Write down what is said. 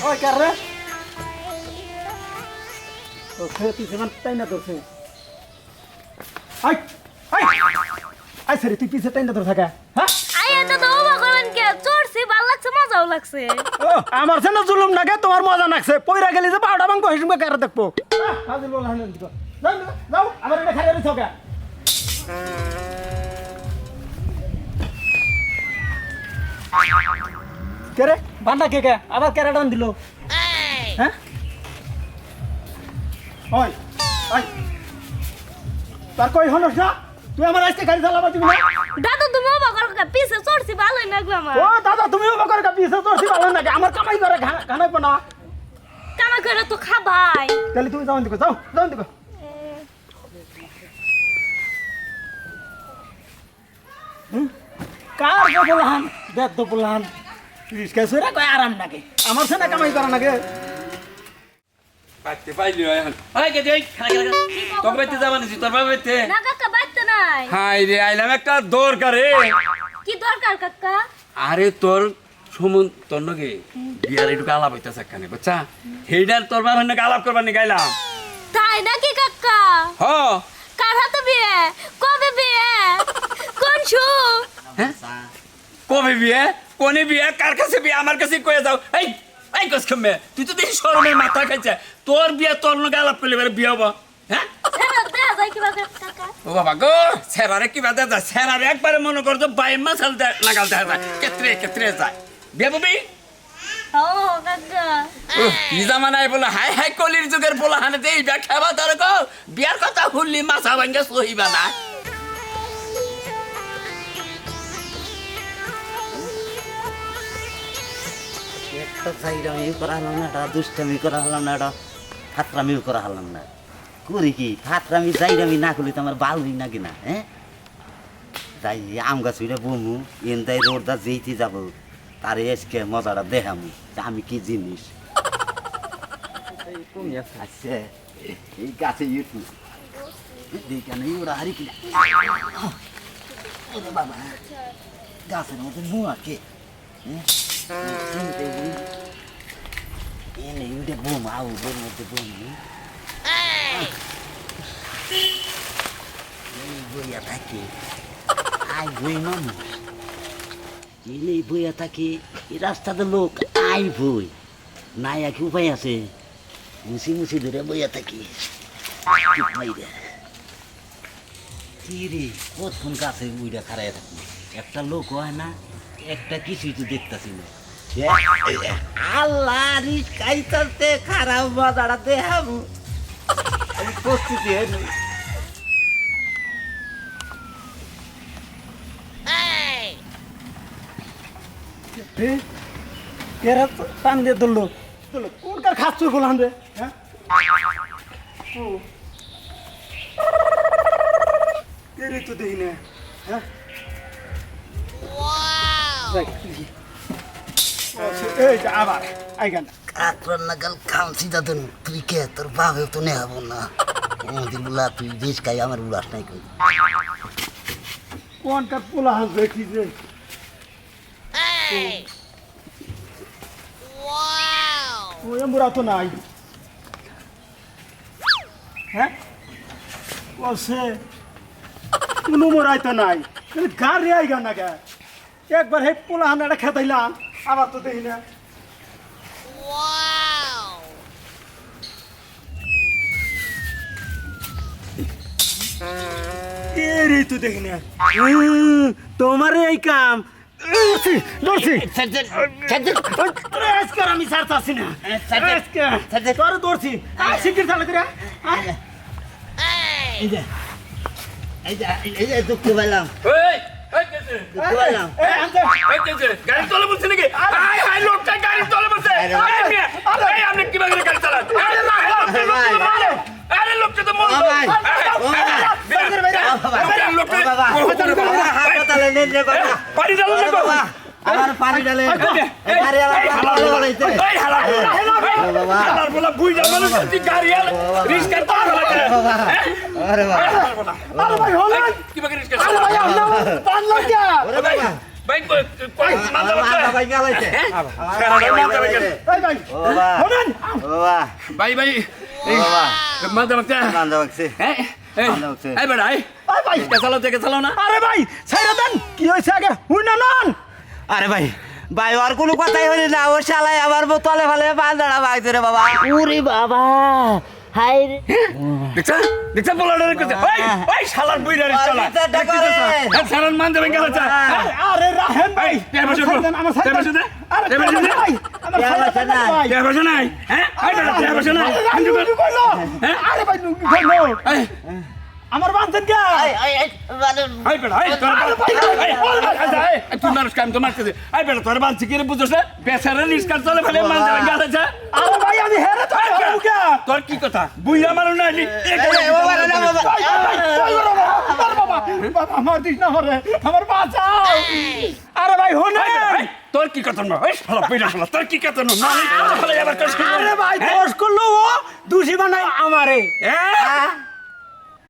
ওই কার রে তো সে তুই সেমান তাই না তোর সে আই আই আই সরি তুই পিছে তাই না তোর থাকা হ্যাঁ? আই এটা তো ওবা করেন কে? চড়ছি ভালো লাগছে মজাও লাগছে। ও আমার সে না জুলুম নাগে তোমার মজা নাকছে। পয়রা গেলি যে পাউডা বাঙ্গ হিসেবে কার দেখব? হাজির বল হানেন দিও যাও যাও আমার এটা খাইয়ে দিছো কে? কে রে কে কে? আবার ক্যারেটান দিল? হ্যাঁ? ওই ওই। তার কই হনস না তুই আমার আজকে গাড়ি চালাবা না? দাদা তুমি ওবা করো কে পিছে চড়ছি ভালোই লাগল আমার। ও দাদা তুমিও বকর কা পিছে তোর ভালো নাকি আমার কামাই করে খানাই না। কামা করে তো খাবাই। তাহলে তুমি যাও দিকে যাও যাও দিকে কার গো বলহান দেখ তো বলহান রিস্কা সরে কয় আরাম নাকি? আমার সে কামাই করা নাকি? পাইতে পাইলি এখন। আই কে দেই তোর বাইতে যাবা নিছি তোর বাইতে? না কাকা বাড়তে নাই। হাই রে আইলাম একটা দরকারে কি দরকার কাকা? আরে তোর সমন তোর নগে বিয়ার একটু আলাপ হইতাছে একখানে বুঝছা? হেইডার তোর বার হইনা আলাপ করবার নি গাইলাম তাই নাকি কাকা? হ। কার হাতে বিয়ে? কবে বিয়ে? কোন শু হ্যাঁ? কবে বিয়ে? কোনে বিয়া কার কাছে বিয়া? আমার কাছে কয়ে যাও। এই এই কস খামে তুই তো দেখি শরমের মাথা খাইছে। তোর বিয়ে তোর নগে আলাপ করলে এবারে বিয়ে হব। হ্যাঁ? ও বাবা গো সেরারে কি বাদা যায় সেরারে একবারে মনে করতো বাই মাসাল লাগাল দেখা যায়। কেত্রে কেত্রে যায়। বিয়ে ববি ও কাকা কি জামানায় বলে? হাই হাই কলির যুগের বলা হানে দেই বিয়া খাবা তার গো। বিয়ার কথা শুনলি মাছা ভাঙ্গে সহিবা না। একটা চাইরামিও করা হলাম না এটা দুষ্টামি করা হলাম না এটা ফাতরামিও করা হলাম না। করি কি? ফাতরামি চাইরামি না করলে তো আমার বালুই না কিনা হ্যাঁ? তাই আম গাছ উইরা বমু এন তাই রোডটা যেইতে যাব, তারে এসকে মজাটা দেখামু আমি কি জিনিস। আচ্ছা এই গাছে ইউটু দেখানে ওরা হারি কিনা। ওরে বাবা, গাছের মধ্যে Ini udah bom, au, bom, udah bom. Ini বইয়া থাকি আই বই মানুষ এনে বইয়া থাকি এই রাস্তাতে লোক আই বই নাই আর কি উপায় আছে মুসি মুসি ধরে বইয়া থাকি কতক্ষণ কাছে উইটা খারাই থাকি একটা লোক হয় না একটা কিছুই তো দেখতাছি না আল্লাহ রিস্কাইতে খারাপ মজাটা দেখাবো আমি প্রস্তুতি হয়ে নই এরা টান দিয়ে ধরলো ধরলো কোন কার খাচ্ছ বলহান রে হ্যাঁ। তো দেখি না হ্যাঁ কাকরার নাগাল খামছি দাদন তুই কে তোর বাপেও তো নেহাবো না আমাদের বুলা তুই রিস্কাই আমার উলাস নাই কিন্তু কোন কার পোলা হাস দেখি যে ও এমরা তো নাই হ্যাঁ ও সে কোনো মোরাই তো নাই খালি গাড়ি আইগা না গা একবার হে পোলা হান এটা খেতাইলাম আবার তো দেখি না। এরই তো দেখি না। উম, তোমার এই কাম। ধরছি, ধরছি আজকে আর আমি ছাড়তাছি না। আজকে তোর তাহলে করে? এই যে এই যে দুঃখ পাইলাম গাড়ি তলে বলছে নাকি হাই হাই লোকটা তলে আপনি চালান আরে লোকটা তো। লোকটা বাবা, পানি আমার পানি ডালে গাড়ি আলা পানি বলাইতে এই হালা ও বাবা। হালার বলা বুই যা মানুষ তুই গাড়ি আল রিস্কার তো হালা করে আরে বাবা। আরে ভাই হলেন কি বাগরে রিস্কার? আরে ভাই আপনার পান লাগিয়া ওরে বাবা। ভাই কই কই মাথা মাথা ভাই গেলাইছে হ্যাঁ? আমার। এই ভাই বাবা। ভাই ভাই বাবা। মাথা মাথা হ্যাঁ? এই ভাই চালাও কে চালাও না? আরে ভাই দেন। কি হয়েছে আগে? হুই না নন। আরে ভাই ভাই ওর কোনো কথাই হলি না ও শালাই আমার তলে ফেলে বান্দাড়া বাইতে রে বাবা ওরে বাবা হাই রে দেখছ দেখছ বলার করতে ওই ওই শালার বুইরা রে শালা ওই এই শালার মান দেবেন গেল চা আরে, আরে রাহেন ভাই কে বসে আমার বলো? সাইডেন, আমার কে সাইডেন। বসে দে? আরে কে বসে দে? আমার কে সাইডেন না? ভাই। কে বসে নাই হ্যাঁ এই বেড়া কে বসে নাই আরে, কইলো। আরে ভাই লুঙ্গি কইলো। আমার বাঁধছেন কে তোর তুই মানুষ কাম তো মারতেছে। কি রে বুঝছস না? বেচারা নিষ্কার চলে ফেলে মান দেবেন গেল চা আরে ভাই আমি হেরে তো হেরে কে তোর কি কথা? মারু না নি আমার দিস না আমারে, আমার বাঁচাও। আরে ভাই হুনে তোর কি কথা না এই শালা বুইরা শালা তোর কি কথা না না ফলে আবার কষ্ট আরে ভাই দোষ করল ও। দোষী বানাই আমারে। হ্যাঁ?